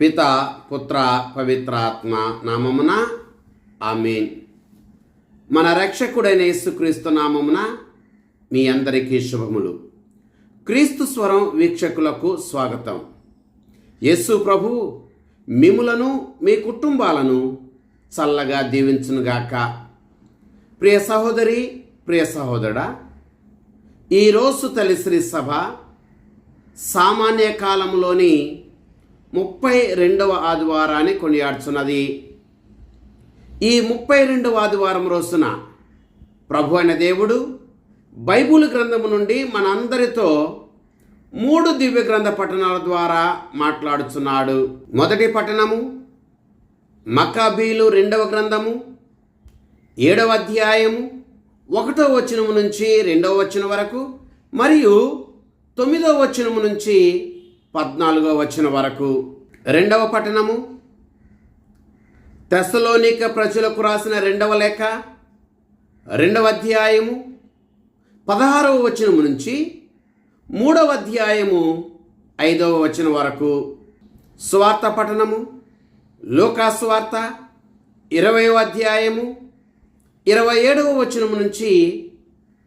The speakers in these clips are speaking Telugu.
పిత పుత్ర పవిత్రాత్మ నామమున ఆమెన్. మన రక్షకుడైన యేసుక్రీస్తు నామమున మీ అందరికీ శుభములు. క్రీస్తు స్వరం వీక్షకులకు స్వాగతం. యేసు ప్రభు మిములను మీ కుటుంబాలను చల్లగా దీవించునుగాక. ప్రియ సహోదరి ప్రియ సహోదరుడా ఈరోజు తలిశ్రీ సభ సామాన్య కాలంలోని ముప్పై రెండవ ఆదివారాన్ని కొనియాడుచున్నది. ఈ ముప్పై రెండవ ఆదివారం రోజున ప్రభు అయిన దేవుడు బైబుల్ గ్రంథము నుండి మనందరితో మూడు దివ్య గ్రంథ పట్టణాల ద్వారా మాట్లాడుచున్నాడు. మొదటి పట్టణము మకాబీలు రెండవ గ్రంథము ఏడవ అధ్యాయము ఒకటో వచనము నుంచి రెండవ వచనం వరకు మరియు తొమ్మిదవ వచనము నుంచి పద్నాలుగో వచ్చిన వరకు. రెండవ పట్టణము? తెస్సలోనిక ప్రజలకు రాసిన రెండవ లేఖ రెండవ అధ్యాయము పదహారవ వచనము నుంచి మూడవ అధ్యాయము ఐదవ వచనం వరకు. స్వార్థ పఠనము లోకాస్వార్త ఇరవయవ అధ్యాయము ఇరవై ఏడవ వచనము నుంచి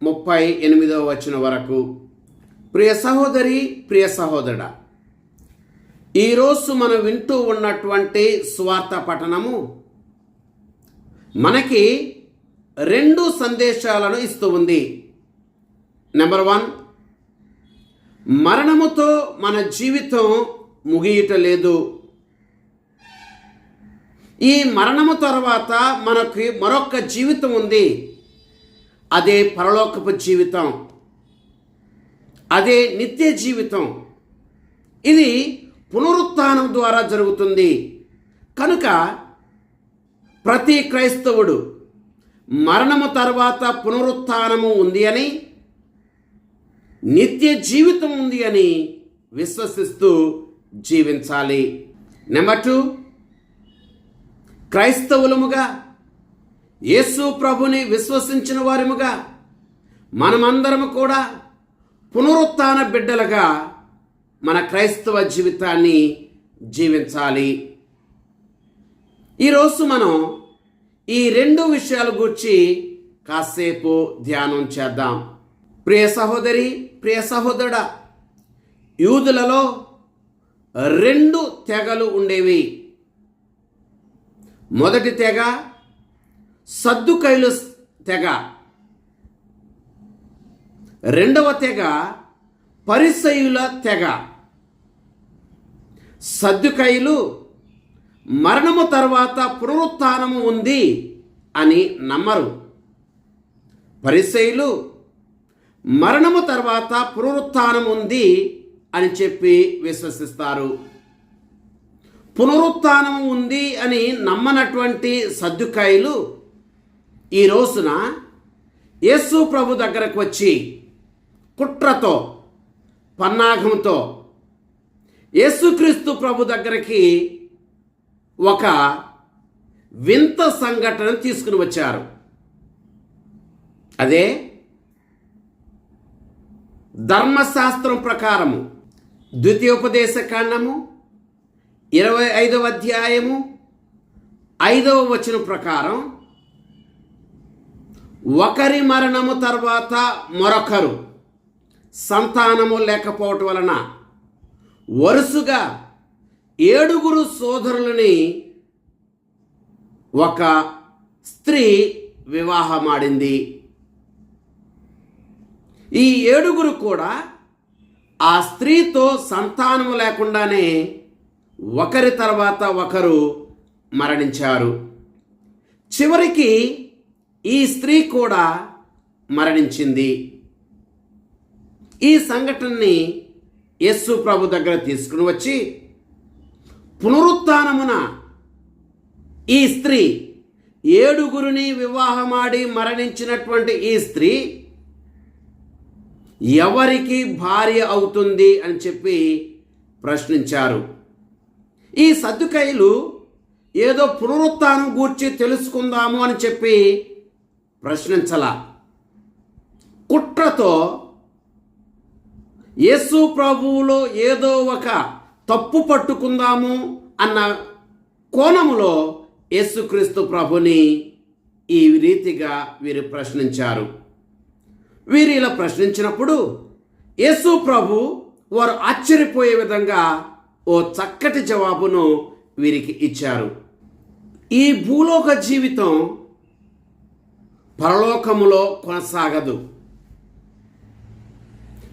ముప్పై ఎనిమిదవ వచనం వరకు. ప్రియ సహోదరి ప్రియ సహోదరుడా ఈరోజు మనం వింటూ ఉన్నటువంటి స్వార్థ పఠనము మనకి రెండు సందేశాలను ఇస్తూ ఉంది. నెంబర్ వన్ మరణముతో మన జీవితం ముగియట లేదు. ఈ మరణము తర్వాత మనకి మరొక జీవితం ఉంది. అదే పరలోకపు జీవితం. అదే నిత్య జీవితం. ఇది పునరుత్నం ద్వారా జరుగుతుంది. కనుక ప్రతి క్రైస్తవుడు మరణము తర్వాత పునరుత్నము ఉంది అని నిత్య జీవితం ఉంది అని విశ్వసిస్తూ జీవించాలి. నెంబర్ టూ క్రైస్తవులముగా యేసు ప్రభుని విశ్వసించిన వారిముగా మనమందరము కూడా పునరుత్థాన బిడ్డలుగా మన క్రైస్తవ జీవితాన్ని జీవించాలి. ఈరోజు మనం ఈ రెండు విషయాల గురించి కాసేపు ధ్యానం చేద్దాం. ప్రియ సహోదరి ప్రియ సహోదరుడా యూదులలో రెండు తెగలు ఉండేవి. మొదటి తెగ సద్దుకైలు తెగ. రెండవ తెగ పరిసయుల తెగ. సద్దుకైలు మరణము తర్వాత పునరుత్నము ఉంది అని నమ్మరు. పరిశైలు మరణము తర్వాత పునరుత్థానం ఉంది అని చెప్పి విశ్వసిస్తారు. పునరుత్థానం ఉంది అని నమ్మనటువంటి సద్దుకాయలు ఈ రోజున యేసు ప్రభు దగ్గరకు వచ్చి కుట్రతో పన్నాగంతో యేసుక్రీస్తు ప్రభు దగ్గరికి ఒక వింత సంఘటన తీసుకుని వచ్చారు. అదే ధర్మశాస్త్రం ప్రకారము ద్వితీయోపదేశ కాండము ఇరవై ఐదవ అధ్యాయము ఐదవ వచనం ప్రకారం ఒకరి మరణము తర్వాత మరొకరు సంతానము లేకపోవటం వలన వరుసగా ఏడుగురు సోదరులని ఒక స్త్రీ వివాహమాడింది. ఈ ఏడుగురు కూడా ఆ స్త్రీతో సంతానము లేకుండానే ఒకరి తర్వాత ఒకరు మరణించారు. చివరికి ఈ స్త్రీ కూడా మరణించింది. ఈ సంఘటనని యేసు ప్రభు దగ్గర తీసుకుని వచ్చి పునరుత్నమున ఈ స్త్రీ ఏడుగురిని వివాహమాడి మరణించినటువంటి ఈ స్త్రీ ఎవరికి భార్య అవుతుంది అని చెప్పి ప్రశ్నించారు. ఈ సద్దుకైలు ఏదో పునరుత్నం గూర్చి తెలుసుకుందాము అని చెప్పి ప్రశ్నించలా. కుట్రతో యేసు ప్రభువులో ఏదో ఒక తప్పు పట్టుకుందాము అన్న కోణములో యేసుక్రీస్తు ప్రభుని ఈ రీతిగా వీరు ప్రశ్నించారు. వీరు ఇలా ప్రశ్నించినప్పుడు యేసు ప్రభు వారు ఆశ్చర్యపోయే విధంగా ఓ చక్కటి జవాబును వీరికి ఇచ్చారు. ఈ భూలోక జీవితం పరలోకములో కొనసాగదు.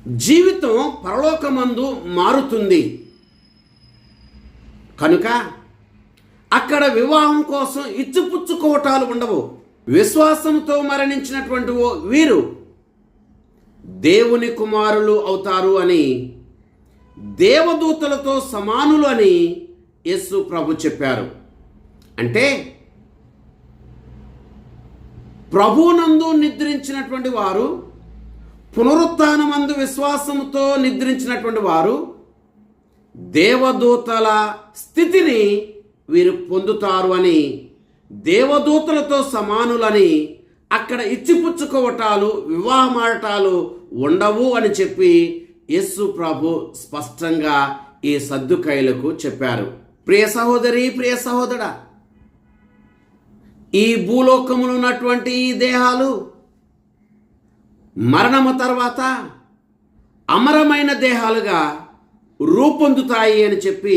జీవితం పరలోకమందు మారుతుంది. కనుక అక్కడ వివాహం కోసం ఇచ్చిపుచ్చుకోవటాలు ఉండవు. విశ్వాసంతో మరణించినటువంటి ఓ వీరు దేవుని కుమారులు అవుతారు అని దేవదూతలతో సమానులు అని యేసు ప్రభు చెప్పారు. అంటే ప్రభునందు నిద్రించినటువంటి వారు పునరుత్నమందు విశ్వాసంతో నిద్రించినటువంటి వారు దేవదూతల స్థితిని వీరు పొందుతారు అని దేవదూతలతో సమానులని అక్కడ ఇచ్చిపుచ్చుకోవటాలు వివాహమాడటాలు ఉండవు అని చెప్పి యేసు ప్రభు స్పష్టంగా ఈ సద్దుకైలకు చెప్పారు. ప్రియ సహోదరి ప్రియ సహోదరా ఈ భూలోకములు ఉన్నటువంటి ఈ దేహాలు మరణము తర్వాత అమరమైన దేహాలుగా రూపొందుతాయి అని చెప్పి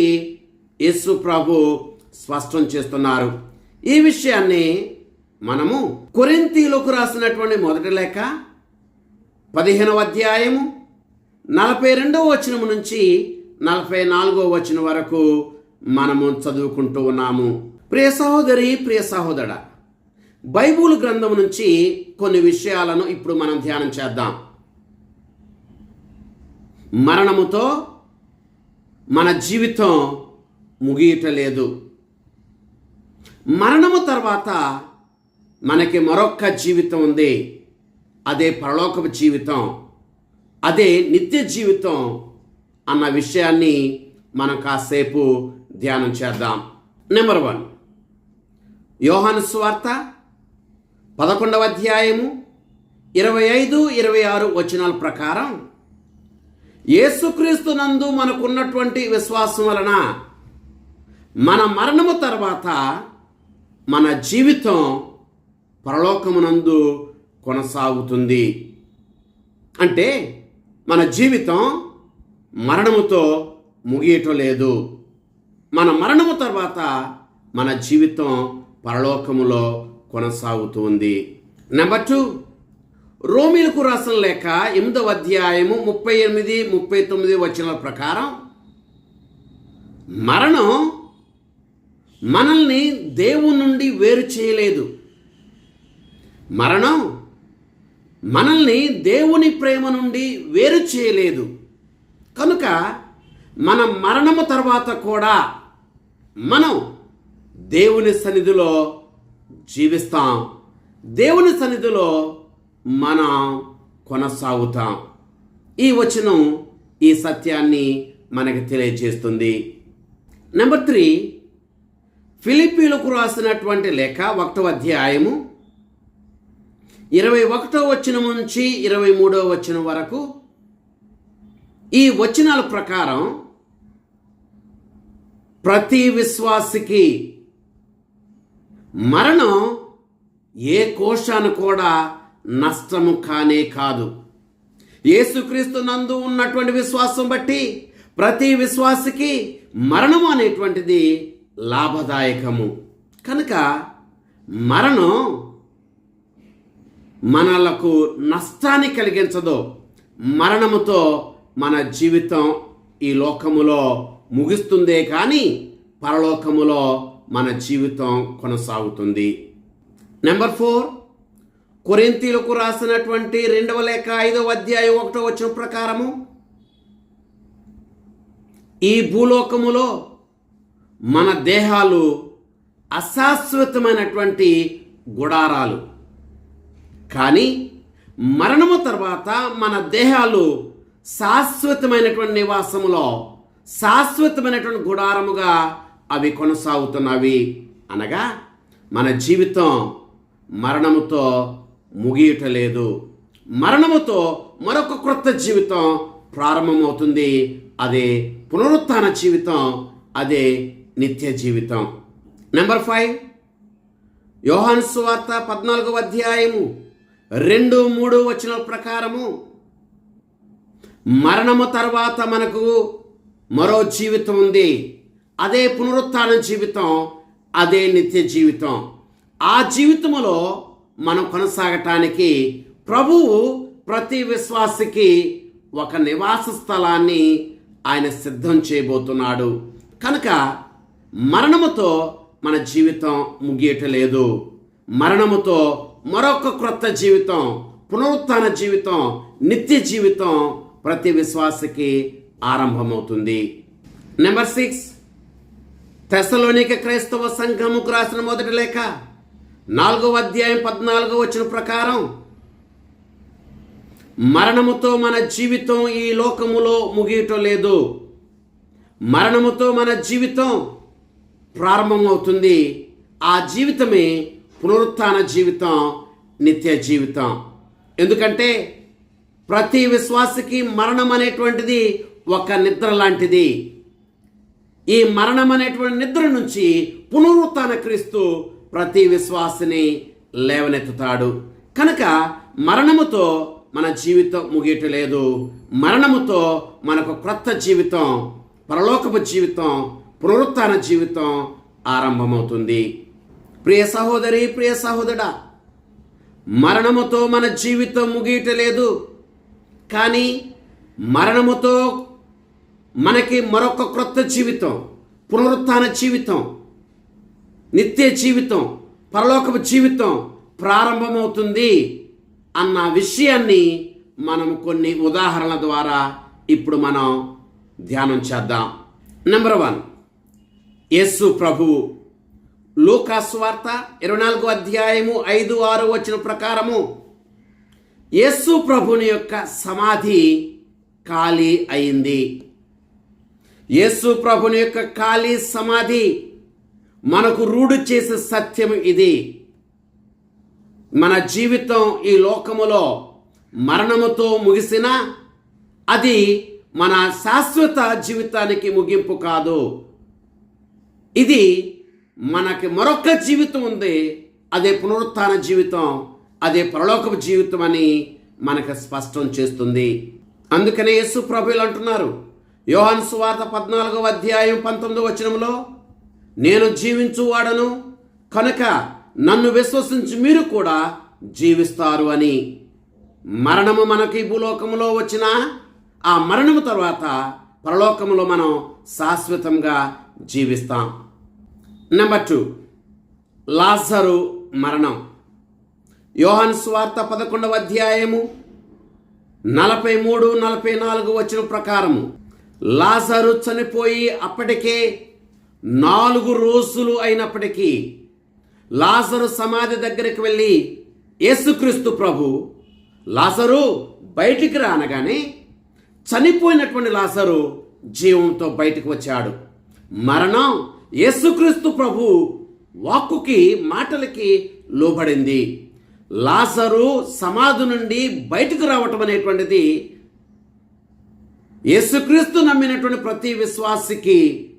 యేసు ప్రభు స్పష్టం చేస్తున్నారు. ఈ విషయాన్ని మనము కొరింతీలకు రాసినటువంటి మొదటి లేఖ పదిహేనవ అధ్యాయము నలభై రెండవ వచనము నుంచి నలభై నాలుగో వచనం వరకు మనము చదువుకుంటూ ఉన్నాము. ప్రియ సహోదరి ప్రియ సహోదర బైబుల్ గ్రంథం నుంచి కొన్ని విషయాలను ఇప్పుడు మనం ధ్యానం చేద్దాం. మరణముతో మన జీవితం ముగియటలేదు మరణము తర్వాత మనకి మరొక్క జీవితం ఉంది. అదే పరలోకపు జీవితం అదే నిత్య జీవితం అన్న విషయాన్ని మనం కాసేపు ధ్యానం చేద్దాం. Number one. యోహాను స్వార్త పదకొండవ అధ్యాయము ఇరవై ఐదు ఇరవై ఆరు వచనాల ప్రకారం యేసుక్రీస్తు నందు మనకున్నటువంటి విశ్వాసం వలన మన మరణము తర్వాత మన జీవితం పరలోకమునందు కొనసాగుతుంది. అంటే మన జీవితం మరణముతో ముగియటం లేదు. మన మరణము తర్వాత మన జీవితం పరలోకములో కొనసాగుతుంది. నెంబర్ టూ రోమిలకు రాసిన లేఖ ఎనిమిదవ అధ్యాయము ముప్పై ఎనిమిది ముప్పై తొమ్మిది వచనాల ప్రకారం మరణం మనల్ని దేవుని నుండి వేరు చేయలేదు. మరణం మనల్ని దేవుని ప్రేమ నుండి వేరు చేయలేదు. కనుక మన మరణము తర్వాత కూడా మనం దేవుని సన్నిధిలో జీవిస్తాం. దేవుని సన్నిధిలో మనం కొనసాగుతాం. ఈ వచనం ఈ సత్యాన్ని మనకి తెలియజేస్తుంది. నెంబర్ త్రీ ఫిలిపీలకు రాసినటువంటి లేఖ ఒకటో అధ్యాయము ఇరవై ఒకటో వచనం నుంచి ఇరవై మూడో వచనం వరకు. ఈ వచనాల ప్రకారం ప్రతి విశ్వాసికి మరణం ఏ కోశాను కూడా నష్టము కానే కాదు. యేసుక్రీస్తు నందు ఉన్నటువంటి విశ్వాసం బట్టి ప్రతి విశ్వాసకి మరణం అనేటువంటిది లాభదాయకము. కనుక మరణం మనలకు నష్టాన్ని కలిగించదు. మరణముతో మన జీవితం ఈ లోకములో ముగిస్తుందే కానీ పరలోకములో మన జీవితం కొనసాగుతుంది. నెంబర్ ఫోర్ కొరింతీలకు రాసినటువంటి రెండవ లేఖ ఐదవ అధ్యాయం ఒకటో వచ్చిన ప్రకారము ఈ భూలోకములో మన దేహాలు అశాశ్వతమైనటువంటి గుడారాలు. కానీ మరణము తర్వాత మన దేహాలు శాశ్వతమైనటువంటి నివాసములో శాశ్వతమైనటువంటి గుడారముగా అవి కొనసాగుతున్నవి. అనగా మన జీవితం మరణముతో ముగియటలేదు. మరణముతో మరొక క్రొత్త జీవితం ప్రారంభమవుతుంది. అదే పునరుత్థాన జీవితం అదే నిత్య జీవితం. నెంబర్ ఫైవ్ యోహాన్ సువార్త పద్నాలుగవ అధ్యాయము రెండు మూడు వచనం ప్రకారము. మరణము తర్వాత మనకు మరో జీవితం ఉంది. అదే పునరుత్థాన జీవితం అదే నిత్య జీవితం. ఆ జీవితములో మనం కొనసాగటానికి ప్రభువు ప్రతి విశ్వాసికి ఒక నివాస స్థలాన్ని ఆయన సిద్ధం చేయబోతున్నాడు. కనుక మరణముతో మన జీవితం ముగియటలేదు మరణముతో మరొక క్రొత్త జీవితం పునరుత్థాన జీవితం నిత్య జీవితం ప్రతి విశ్వాసకి ఆరంభమవుతుంది. Number six. తెసలోనిక క్రైస్తవ సంఘముకు రాసిన మొదటి లేఖ నాలుగవ అధ్యాయం పద్నాలుగో వచ్చిన ప్రకారం మరణముతో మన జీవితం ఈ లోకములో ముగియటం లేదు. మరణముతో మన జీవితం ప్రారంభమవుతుంది. ఆ జీవితమే పునరుత్న జీవితం నిత్య జీవితం. ఎందుకంటే ప్రతి విశ్వాసకి మరణం అనేటువంటిది ఒక నిద్ర లాంటిది. ఈ మరణం అనేటువంటి నిద్ర నుంచి పునరుత్న క్రీస్తు ప్రతి విశ్వాసిని లేవనెత్తుతాడు. కనుక మరణముతో మన జీవితం ముగియటలేదు మరణముతో మనకు క్రొత్త జీవితం పరలోకపు జీవితం పునరుత్న జీవితం ఆరంభమవుతుంది. ప్రియ సహోదరి ప్రియ సహోదరా మరణముతో మన జీవితం ముగియటలేదు కానీ మరణముతో మనకి మరొక క్రొత్త జీవితం పునరుత్న జీవితం నిత్య జీవితం పరలోకపు జీవితం ప్రారంభమవుతుంది అన్న విషయాన్ని మనం కొన్ని ఉదాహరణల ద్వారా ఇప్పుడు మనం ధ్యానం చేద్దాం. నెంబర్ వన్ యేసు ప్రభువు లూకాస్ వార్త ఇరవై నాలుగు అధ్యాయము ఐదు ఆరు వచ్చిన ప్రకారము యేసు ప్రభుని యొక్క సమాధి ఖాళీ అయింది. యేసు ప్రభుని యొక్క ఖాళీ సమాధి మనకు రూఢి చేసే సత్యం ఇది. మన జీవితం ఈ లోకములో మరణముతో ముగిసిన అది మన శాశ్వత జీవితానికి ముగింపు కాదు. ఇది మనకి మరొక జీవితం ఉంది. అదే పునరుత్థాన జీవితం అదే పరలోకపు జీవితం అని మనకు స్పష్టం చేస్తుంది. అందుకనే యేసు ప్రభులు అంటున్నారు. యోహాన్ సువార్త పద్నాలుగవ అధ్యాయం పంతొమ్మిదవ వచనంలో నేను జీవించువాడను కనుక నన్ను విశ్వసించి మీరు కూడా జీవిస్తారు అని. మరణము మనకి భూలోకములో వచ్చిన ఆ మరణము తర్వాత పరలోకములో మనం శాశ్వతంగా జీవిస్తాం. నెంబర్ టూ లాజరు మరణం. యోహాన్ స్వార్త పదకొండవ అధ్యాయము నలభై మూడు నలభై నాలుగు వచ్చిన ప్రకారము లాజరు చనిపోయి అప్పటికే నాలుగు రోజులు అయినప్పటికీ లాజరు సమాధి దగ్గరికి వెళ్ళి యేసుక్రీస్తు ప్రభు లాజరు బయటికి రానగానే చనిపోయినటువంటి లాజరు జీవంతో బయటకు వచ్చాడు. మరణం యేసుక్రీస్తు ప్రభు వాక్కుకి మాటలకి లోబడింది. లాసరు సమాధి నుండి బయటకు రావటం అనేటువంటిది యేసుక్రీస్తు నమ్మినటువంటి ప్రతి విశ్వాసికి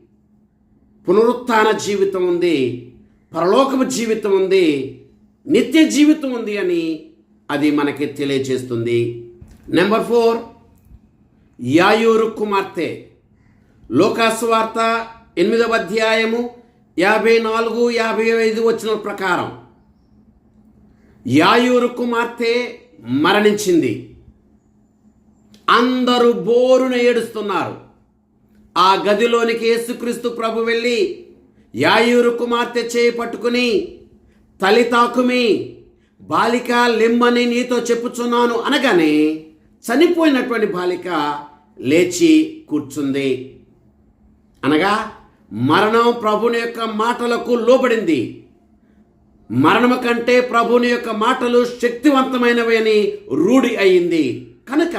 పునరుత్థాన జీవితం ఉంది పరలోకపు జీవితం ఉంది నిత్య జీవితం ఉంది అని అది మనకి తెలియజేస్తుంది. నెంబర్ ఫోర్ యాయూరు కుమార్తె. లోకాసువార్త ఎనిమిదవ అధ్యాయము యాభై నాలుగు యాభై ఐదు వచ్చిన ప్రకారం యాయూరు కుమార్తె మరణించింది. అందరూ బోరున ఏడుస్తున్నారు. ఆ గదిలోనికి యేసుక్రీస్తు ప్రభు వెళ్ళి యాయూరు కుమార్తె చేయి పట్టుకుని తలితాకుమి బాలిక లిమ్మని నీతో చెప్పుచున్నాను అనగానే చనిపోయినటువంటి బాలిక లేచి కూర్చుంది. అనగా మరణం ప్రభుని యొక్క మాటలకు లోబడింది. మరణము కంటే ప్రభుని యొక్క మాటలు శక్తివంతమైనవి అని రూఢి అయింది. కనుక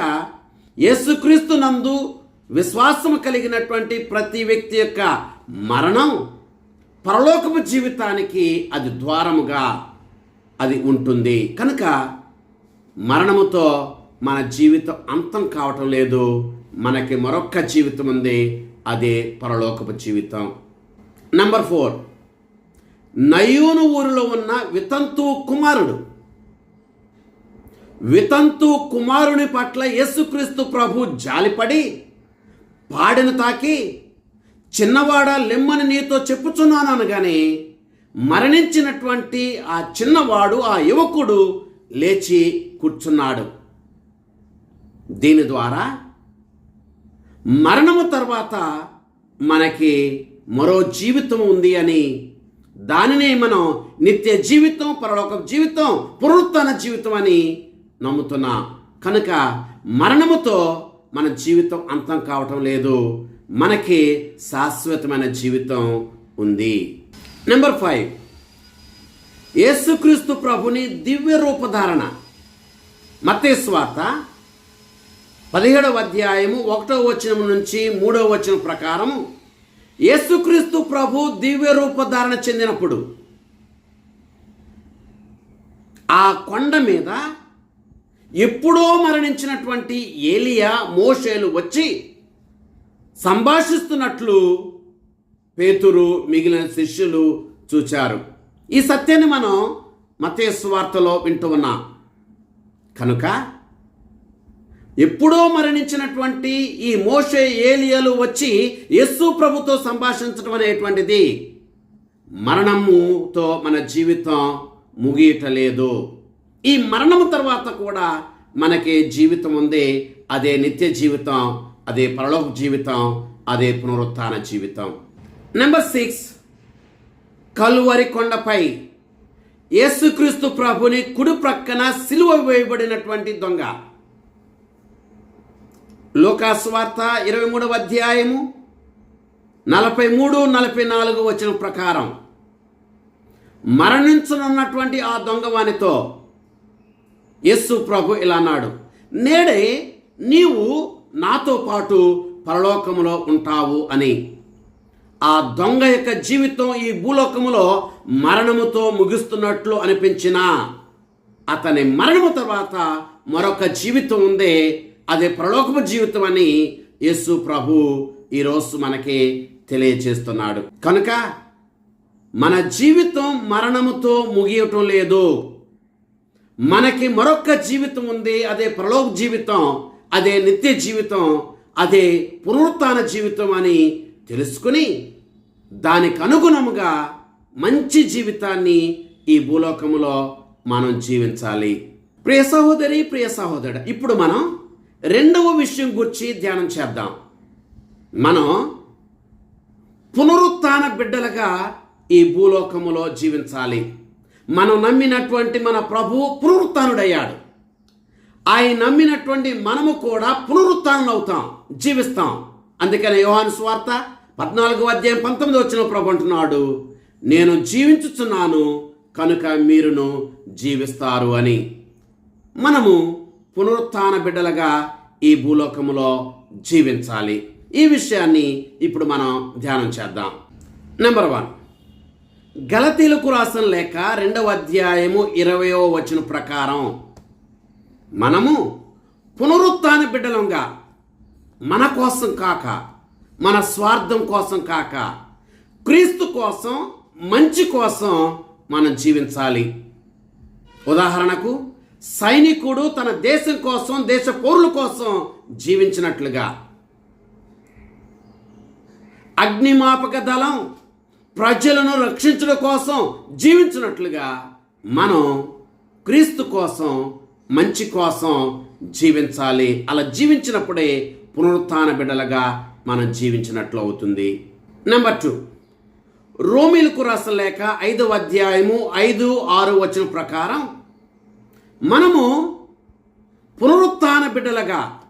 యేసుక్రీస్తు నందు విశ్వాసము కలిగినటువంటి ప్రతి వ్యక్తి యొక్క మరణం పరలోకపు జీవితానికి అది ద్వారముగా అది ఉంటుంది. కనుక మరణముతో మన జీవితం అంతం కావటం లేదు. మనకి మరొక్క జీవితం ఉంది. అదే పరలోకపు జీవితం. నంబర్ ఫోర్ నయూను ఊరిలో ఉన్న వితంతు కుమారుడు. వితంతు కుమారుని పట్ల యేసుక్రీస్తు ప్రభు జాలిపడి పాడిన తాకి చిన్నవాడ లెమ్మని నీతో చెప్పుచున్నాను అనగానే మరణించినటువంటి ఆ చిన్నవాడు ఆ యువకుడు లేచి కూర్చున్నాడు. దీని ద్వారా మరణము తర్వాత మనకి మరో జీవితం ఉంది అని దానినే మనం నిత్య జీవితం పరలోక జీవితం పునరుత్న జీవితం అని నమ్ముతున్నాం. కనుక మరణముతో మన జీవితం అంతం కావటం లేదు. మనకి శాశ్వతమైన జీవితం ఉంది. నెంబర్ ఫైవ్ యేసుక్రీస్తు ప్రభుని దివ్య రూపధారణ. మతేశ్వార్త పదిహేడవ అధ్యాయము ఒకటో వచనం నుంచి మూడవ వచనం ప్రకారం యేసుక్రీస్తు ప్రభు దివ్య రూపధారణ చెందినప్పుడు ఆ కొండ మీద ఎప్పుడో మరణించినటువంటి ఏలియా మోషేలు వచ్చి సంభాషిస్తున్నట్లు పేతురు మిగిలిన శిష్యులు చూచారు. ఈ సత్యాన్ని మనం మతేశ్వార్తలో వింటూ ఉన్నాం. కనుక ఎప్పుడో మరణించినటువంటి ఈ మోషే ఏలియలు వచ్చి యస్సు ప్రభుతో సంభాషించడం అనేటువంటిది మరణముతో మన జీవితం ముగియటలేదు. ఈ మరణము తర్వాత కూడా మనకి జీవితం ఉంది. అదే నిత్య జీవితం అదే పరలోక జీవితం అదే పునరుత్థాన జీవితం. నెంబర్ సిక్స్ కలువరి కొండపై యేసుక్రీస్తు ప్రభుని కుడి ప్రక్కన సిలువ వేయబడినటువంటి దొంగ. లోకాస్వార్త ఇరవై మూడవ అధ్యాయము నలభై మూడు నలభై నాలుగు వచ్చిన ప్రకారం మరణించనున్నటువంటి ఆ దొంగవానితో యస్సు ప్రభు ఇలా అన్నాడు నేడే నీవు నాతో పాటు పరలోకములో ఉంటావు అని. ఆ దొంగ యొక్క జీవితం ఈ భూలోకములో మరణముతో ముగిస్తున్నట్లు అనిపించిన అతని మరణము తర్వాత మరొక జీవితం ఉంది అదే ప్రలోకపు జీవితం అని యేసు ప్రభు ఈరోజు మనకి తెలియజేస్తున్నాడు. కనుక మన జీవితం మరణముతో ముగియటం లేదు. మనకి మరొక జీవితం ఉంది అదే ప్రలోక జీవితం అదే నిత్య జీవితం అదే పునరుత్న జీవితం అని తెలుసుకుని దానికి అనుగుణముగా మంచి జీవితాన్ని ఈ భూలోకములో మనం జీవించాలి. ప్రియ సహోదరి ప్రియ సహోదరుడు ఇప్పుడు మనం రెండవ విషయం గురించి ధ్యానం చేద్దాం. మనం పునరుత్న బిడ్డలుగా ఈ భూలోకములో జీవించాలి. మనం నమ్మినటువంటి మన ప్రభువు పునరుత్డయ్యాడు. ఆయన నమ్మినటువంటి మనము కూడా పునరుత్నం అవుతాం జీవిస్తాం. అందుకని యోహాను స్వార్త పద్నాలుగో అధ్యాయం పంతొమ్మిది వచ్చిన ప్రభు అంటున్నాడు నేను జీవించుచున్నాను కనుక మీరును జీవిస్తారు అని. మనము పునరుత్న బిడ్డలుగా ఈ భూలోకములో జీవించాలి. ఈ విషయాన్ని ఇప్పుడు మనం ధ్యానం చేద్దాం. నెంబర్ వన్ గలతీలకు రాసిన లేక రెండవ అధ్యాయము ఇరవయో వచన ప్రకారం. మనము పునరుత్న బిడ్డలంగా మన కోసం కాక మన స్వార్థం కోసం కాక క్రీస్తు కోసం మంచి కోసం మనం జీవించాలి. ఉదాహరణకు సైనికుడు తన దేశం కోసం దేశ పౌరుల కోసం జీవించినట్లుగా. అగ్నిమాపక దళం ప్రజలను రక్షించడం కోసం జీవించినట్లుగా మనం క్రీస్తు కోసం మంచి కోసం జీవించాలి. అలా జీవించినప్పుడే పునరుత్న బిడ్డలుగా మనం జీవించినట్లు అవుతుంది. నెంబర్ టూ రోమిలకు రాసిన లేక ఐదవ అధ్యాయము ఐదు ఆరు వచ్చిన ప్రకారం మనము పునరుత్న బిడ్డలుగా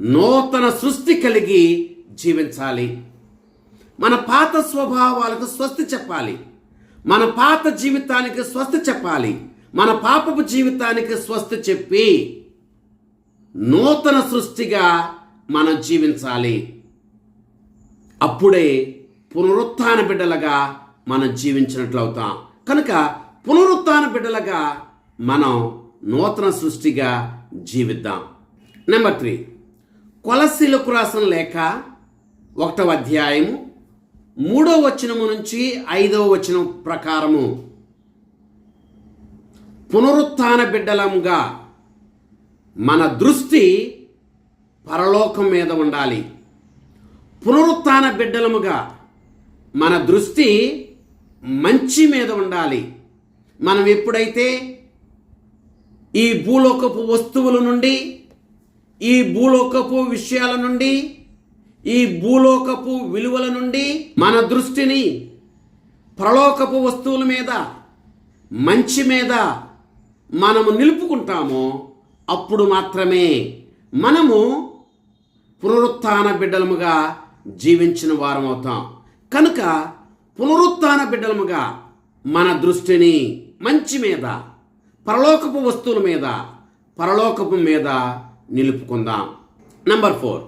నూతన సృష్టి కలిగి జీవించాలి. మన పాత స్వభావాలకు స్వస్తి చెప్పాలి. మన పాత జీవితానికి స్వస్తి చెప్పాలి. మన పాపపు జీవితానికి స్వస్తి చెప్పి నూతన సృష్టిగా మనం జీవించాలి. అప్పుడే పునరుత్థాన బిడ్డలుగా మనం జీవించినట్లు అవుతాం. కనుక పునరుత్థాన బిడ్డలుగా మనం నూతన సృష్టిగా జీవిద్దాం. Number three. కొలసీలకు రాసిన లేఖ ఒకటవ అధ్యాయము మూడో వచనము నుంచి ఐదవ వచనం ప్రకారము. పునరుత్థాన బిడ్డలముగా మన దృష్టి పరలోకం మీద ఉండాలి. పునరుత్థాన బిడ్డలముగా మన దృష్టి మంచి మీద ఉండాలి. మనం ఎప్పుడైతే ఈ భూలోకపు వస్తువుల నుండి ఈ భూలోకపు విషయాల నుండి ఈ భూలోకపు విలువల నుండి మన దృష్టిని పరలోకపు వస్తువుల మీద మంచి మీద మనము నిలుపుకుంటామో అప్పుడు మాత్రమే మనము పునరుత్న బిడ్డలముగా జీవించిన వారం అవుతాం. కనుక పునరుత్న బిడ్డలముగా మన దృష్టిని మంచి మీద పరలోకపు వస్తువుల మీద పరలోకపు మీద నిలుపుకుందాం. నంబర్ ఫోర్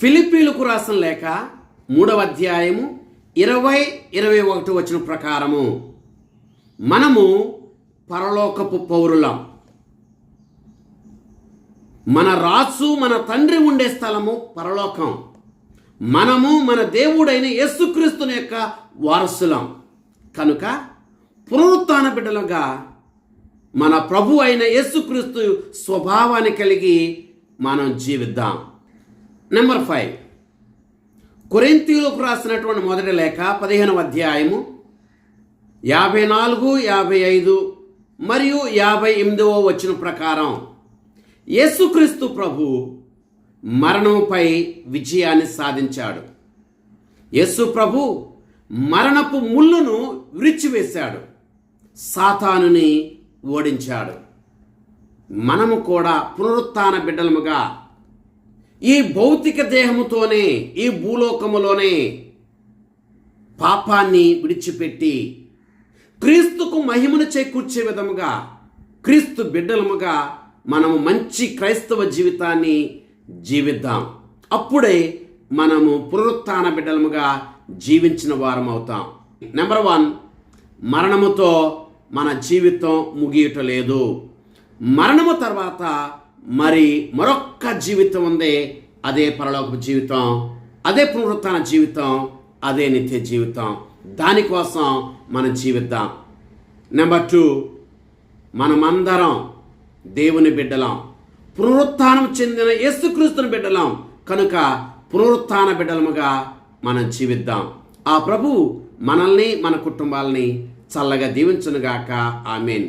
ఫిలిపీలకు రాసిన లేక మూడవ అధ్యాయము ఇరవై ఇరవై ఒకటి వచ్చిన ప్రకారము. మనము పరలోకపు పౌరులం. మన రాసు మన తండ్రి ఉండే స్థలము పరలోకం. మనము మన దేవుడైన యేసుక్రీస్తుని యొక్క వారసులం. కనుక పునరుత్న బిడ్డలుగా మన ప్రభు అయిన యేసుక్రీస్తు స్వభావాన్ని కలిగి మనం జీవిద్దాం. నెంబర్ ఫైవ్ కొరింతీలకు రాసినటువంటి మొదటి లేఖ పదిహేనవ అధ్యాయము యాభై నాలుగు యాభై ఐదు మరియు యాభై ఎనిమిదవ వచ్చిన ప్రకారం యేసుక్రీస్తు ప్రభు మరణంపై విజయాన్ని సాధించాడు. యేసు ప్రభు మరణపు ముళ్ళును విరిచివేశాడు. సాతానుని ఓడించాడు. మనము కూడా పునరుత్థాన బిడ్డలముగా ఈ భౌతిక దేహముతోనే ఈ భూలోకములోనే పాపాన్ని విడిచిపెట్టి క్రీస్తుకు మహిమను చేకూర్చే విధముగా క్రీస్తు బిడ్డలముగా మనము మంచి క్రైస్తవ జీవితాన్ని జీవిద్దాం. అప్పుడే మనము పునరుత్న బిడ్డలముగా జీవించిన వారం అవుతాం. నెంబర్ వన్ మరణముతో మన జీవితం ముగియటలేదు మరణము తర్వాత మరి మరొక్క జీవితం ఉంది అదే పరలోక జీవితం అదే పునరుత్న జీవితం అదే నిత్య జీవితం. దానికోసం మనం జీవిద్దాం. నెంబర్ టూ మనమందరం దేవుని బిడ్డలం. పునరుత్నం చెందిన యేసుక్రీస్తుని బిడ్డలం. కనుక పునరుత్న బిడ్డలముగా మనం జీవిద్దాం. ఆ ప్రభు మనల్ని మన కుటుంబాలని చల్లగా దీవించునుగాక. ఆమెన్.